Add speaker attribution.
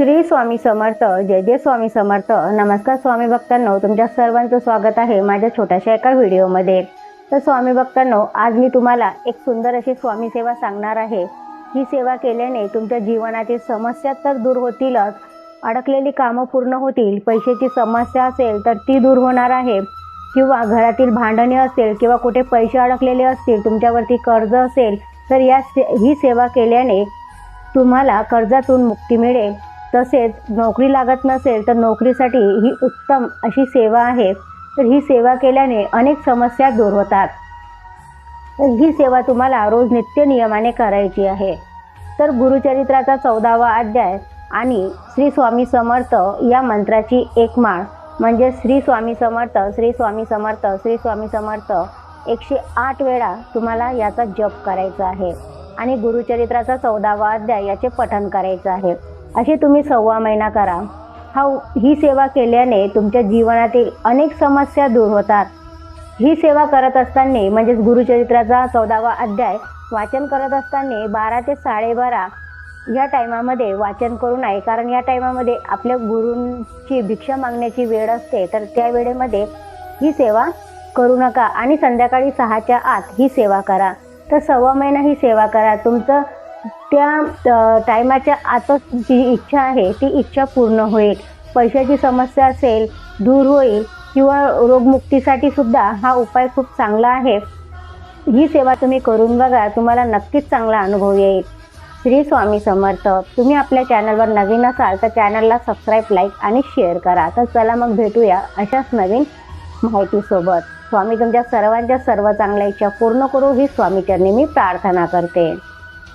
Speaker 1: श्री स्वामी समर्थ जय जय स्वामी समर्थ. नमस्कार स्वामी भक्तांनो तुमच्या सर्वांचं स्वागत आहे माझ्या छोट्याशा एका व्हिडिओमध्ये. तर स्वामी भक्तांनो आज मी तुम्हाला एक सुंदर अशी स्वामी सेवा सांगणार आहे. ही सेवा केल्याने तुमच्या जीवनातील समस्या तर दूर होतीलच. अडकलेली कामं पूर्ण होतील पैशाची समस्या असेल तर ती दूर होणार आहे. किंवा घरातील भांडणे असेल किंवा कुठे पैसे अडकलेले असतील तुमच्यावरती कर्ज असेल तर या से ही सेवा केल्याने तुम्हाला कर्जातून मुक्ती मिळेल. तसेच नोकरी लागत नसेल तर नोकरीसाठी ही उत्तम अशी सेवा आहे. तर ही सेवा केल्याने अनेक समस्या दूर होतात. तर ही सेवा तुम्हाला रोज नित्य नियमाने करायची आहे. तर गुरुचरित्राचा चौदावा अध्याय आणि श्री स्वामी समर्थ या मंत्राची एक माळ म्हणजे श्री स्वामी समर्थ श्री स्वामी समर्थ श्री स्वामी समर्थ एकशे आठ वेळा तुम्हाला याचा जप करायचा आहे. आणि गुरुचरित्राचा चौदावा अध्याय याचे पठण करायचं आहे. असे तुम्ही सव्वा महिना करा. हा ही सेवा केल्याने तुमच्या जीवनातील अनेक समस्या दूर होतात. ही सेवा करत असताना म्हणजेच गुरुचरित्राचा चौदावा अध्याय वाचन करत असताना बारा ते साडेबारा या टायमामध्ये वाचन करू नये. कारण या टायमामध्ये आपल्या गुरूंची भिक्षा मागण्याची वेळ असते. तर त्या वेळेमध्ये ही सेवा करू नका. आणि संध्याकाळी सहाच्या आत ही सेवा करा. तर सव्वा महिना ही सेवा करा. तुमचं त्या टायमाच्या आतच जी इच्छा आहे ती इच्छा पूर्ण होईल. पैशाची समस्या असेल दूर होईल किंवा रोगमुक्तीसाठी सुद्धा हा उपाय खूप चांगला आहे. ही सेवा तुम्ही करून बघा तुम्हाला नक्कीच चांगला अनुभव येईल. श्री स्वामी समर्थ तुम्ही आपल्या चॅनलवर नवीन असाल तर चॅनलला सबस्क्राईब लाईक आणि शेअर करा. तर चला मग भेटूया अशाच नवीन माहितीसोबत. स्वामी तुमच्या सर्वांच्या सर्व चांगल्या इच्छा पूर्ण करू ही स्वामीचरणी मी प्रार्थना करते.